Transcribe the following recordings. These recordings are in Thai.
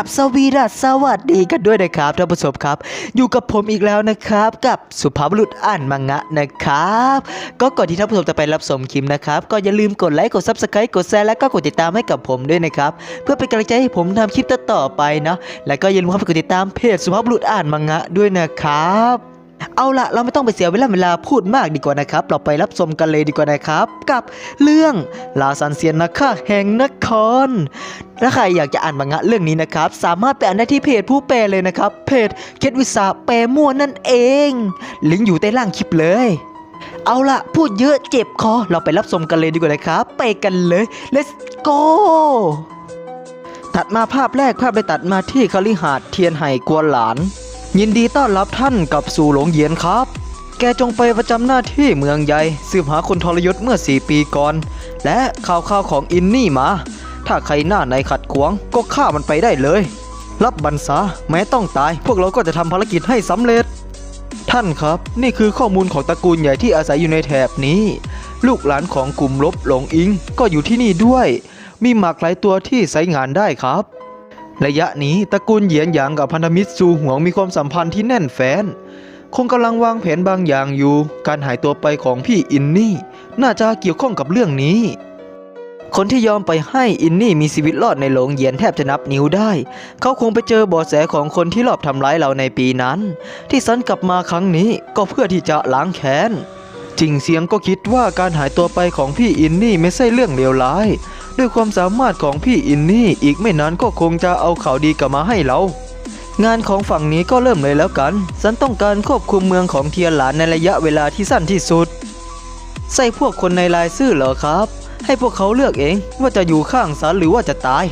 บสวีดัสสวัสดีกันด้วยนะครับท่านผู้ชมครับ อยู่กับผมอีกแล้วนะครับ กับสุภาพบุรุษอ่านมังงะนะครับ ก็ก่อนที่ท่านผู้ชมจะไปรับชมคลิปนะครับ ก็อย่าลืมกดไลค์กดซับสไครต์กดแชร์และก็กดติดตามให้กับผมด้วยนะครับ เพื่อเป็นกำลังใจให้ผมทำคลิปต่อๆไปเนาะและก็อย่าลืมเข้าไปกดติดตามเพจสุภาพบุรุษอ่านมังงะด้วยนะครับ เอาละเราไม่ต้องไปเสียเวลาเวลาพูดมากดีกว่านะครับ เราไปรับชมกันเลยดีกว่านะครับ กับเรื่องลาซันเซียนนะคะแห่งนครถ้าใครอยากจะอ่านมังงะเรื่องนี้นะครับ สามารถไปอ่านได้ที่เพจผู้แปลเลยนะครับ เพจเคทวิสาแปลมั่วนั่นเอง ลิงก์อยู่ใต้ล่างคลิปเลยเอาละพูดเยอะเจ็บคอ เราไปรับชมกันเลยดีกว่านะครับ ไปกันเลย let's go ตัดมาภาพแรกภาพได้ตัดมาที่คฤหาสน์เทียนไห่กวนหลาน ยินดีต้อนรับท่านกับสู่หลงเยียนครับ แกจงไปประจำหน้าที่เมืองใหญ่สืบหาคนทรยศเมื่อ 4 ปีก่อน และข่าวข่าวของอินนี่มา ถ้าใครหน้าไหนขัดขวางก็ฆ่ามันไปได้เลย รับบัญษาแม้ต้องตาย พวกเราก็จะทำภารกิจให้สำเร็จ ท่านครับ นี่คือข้อมูลของตระกูลใหญ่ที่อาศัยอยู่ในแถบนี้ ลูกหลานของกลุ่มลบหลงอิงก็อยู่ที่นี่ด้วย มีหมากหลายตัวที่ใช้งานได้ครับ ระยะนี้ตระกูลเหยียนหยางกับพันธมิตรซูหวงมีความสัมพันธ์ที่แน่นแฟ้นคงกำลังวางแผนบางอย่างอยู่ การหายตัวไปของพี่อินนี่ น่าจะเกี่ยวข้องกับเรื่องนี้ คนที่ยอมไปให้อินนี่มีชีวิตรอดในโหลงเหยียนแทบจะนับนิ้วได้ เขาคงไปเจอเบาะแสของคนที่รอบทำร้ายเราในปีนั้น ที่ซันกลับมาครั้งนี้ก็เพื่อที่จะล้างแค้น จริงเสียงก็คิดว่าการหายตัวไปของพี่อินนี่ไม่ใช่เรื่องเลวร้าย ด้วยความสามารถของพี่อินนี่อีกไม่นานก็คงจะเอาข่าวดีกลับมาให้เรา งานของฝั่งนี้ก็เริ่มเลยแล้วกัน ฉันต้องการควบคุมเมืองของเทียนหลานในระยะเวลาที่สั้นที่สุด ใส่พวกคนในลายซื่อเหรอครับ ให้พวกเขาเลือกเองว่าจะอยู่ข้างฉันหรือว่าจะตาย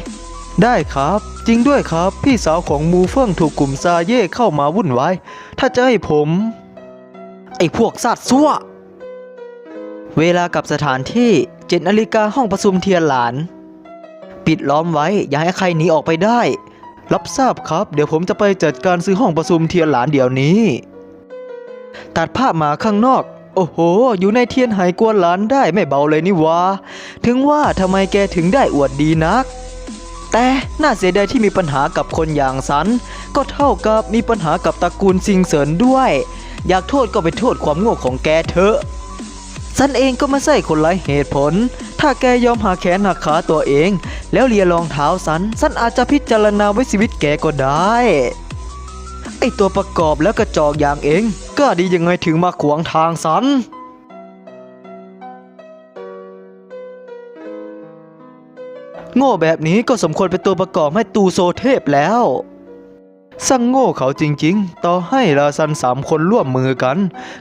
ได้ครับ จริงด้วยครับพี่สาวของมูเฟิ่งถูกกลุ่มซาเย่เข้ามาวุ่นวายถ้าจะให้ผม ไอ้พวกสัตว์ซั่วเวลากับสถานที่ เจ็ดนาฬิกาห้องประชุมเทียนหลาน ปิดล้อมไว้อย่าให้ใครหนีออกไปได้ รับทราบครับ เดี๋ยวผมจะไปจัดการซื้อห้องประชุมเทียนหลานเดี๋ยวนี้ ตัดภาพมาข้างนอก โอ้โห อยู่ในเทียนหายกวนหลานได้ไม่เบาเลยนี่วะถึงว่าทำไมแกถึงได้อวดดีนักแต่น่าเสียดายที่มีปัญหากับคนอย่างสัน ก็เท่ากับมีปัญหากับตระกูลซิงเสรินด้วย อยากโทษก็ไปโทษความโง่ของแกเถอะ สันเองก็ไม่ใช่คนไร้เหตุผล ถ้าแกยอมหาแขนหักขาตัวเอง แล้วเลียรองเท้าสันสันอาจจะพิจารณาไว้ชีวิตแกก็ได้ไอตัวประกอบแล้วกระจอกอย่างเองกล้าดียังไงถึงมาขวางทางสันโง่แบบนี้ก็สมควรเป็นตัวประกอบให้ตูโซเทพแล้ว สั่งโง่เขาจริงๆ ต่อให้ราซันสามคนร่วมมือกัน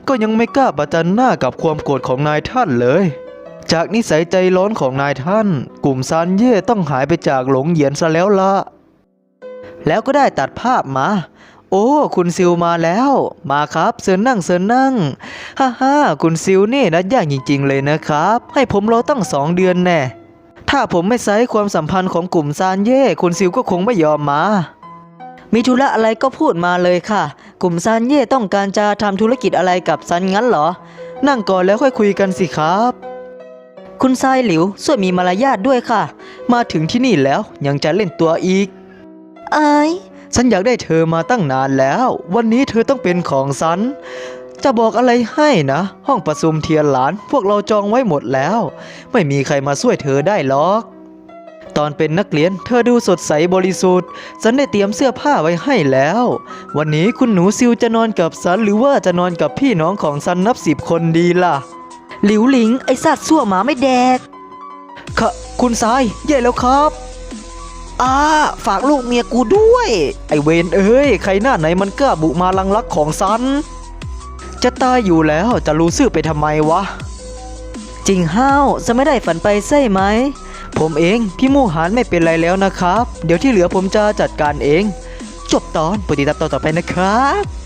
ก็ยังไม่กล้าประจันหน้ากับความโกรธของนายท่านเลย จากนิสัยใจร้อนของนายท่าน กลุ่มซานเย่ต้องหายไปจากหลงเหยียนซะแล้วละแล้วก็ได้ตัดภาพมา โอ้ คุณซิวมาแล้ว มาครับเซินนั่งเซินนั่ง ฮ่าฮ่าคุณซิวนี่นะยากจริงๆเลยนะครับ ให้ผมรอตั้งสองเดือนแน่ ถ้าผมไม่ไซส์ความสัมพันธ์ของกลุ่มซานเย่คุณซิวก็คงไม่ยอมมา มีธุระอะไรก็พูดมาเลยค่ะ กลุ่มซานเย่ต้องการจะทำธุรกิจอะไรกับซันงั้นเหรอ นั่งก่อนแล้วค่อยคุยกันสิครับ คุณทรายหลิวช่วยมีมารยาทด้วยค่ะ มาถึงที่นี่แล้วยังจะเล่นตัวอีกไอ้ายฉันอยากได้เธอมาตั้งนานแล้ว วันนี้เธอต้องเป็นของฉัน จะบอกอะไรให้นะ ห้องประชุมเทียนหลาน พวกเราจองไว้หมดแล้ว ไม่มีใครมาช่วยเธอได้หรอก ตอนเป็นนักเรียนเธอดูสดใสบริสุทธิ์ ฉันได้เตรียมเสื้อผ้าไว้ให้แล้ว วันนี้คุณหนูซิวจะนอนกับฉันหรือว่าจะนอนกับพี่น้องของฉันนับสิบคนดีล่ะ หลิวหลิงไอสัตว์สั่วหมาไม่แดกค่ะคุณทรายแย่แล้วครับอาฝากลูกเมียกูด้วย ไอเวนเอ้ย ใครหน้าไหนมันกล้าบุมาลังลักของซัน จะตายอยู่แล้วจะรู้ซื่อไปทำไมวะ จริงห้าวจะไม่ได้ฝันไปใช่ไหม ผมเอง พี่มูหานไม่เป็นไรแล้วนะครับ เดี๋ยวที่เหลือผมจะจัดการเอง จบตอนโปรดติดตามตอนต่อไปนะครับ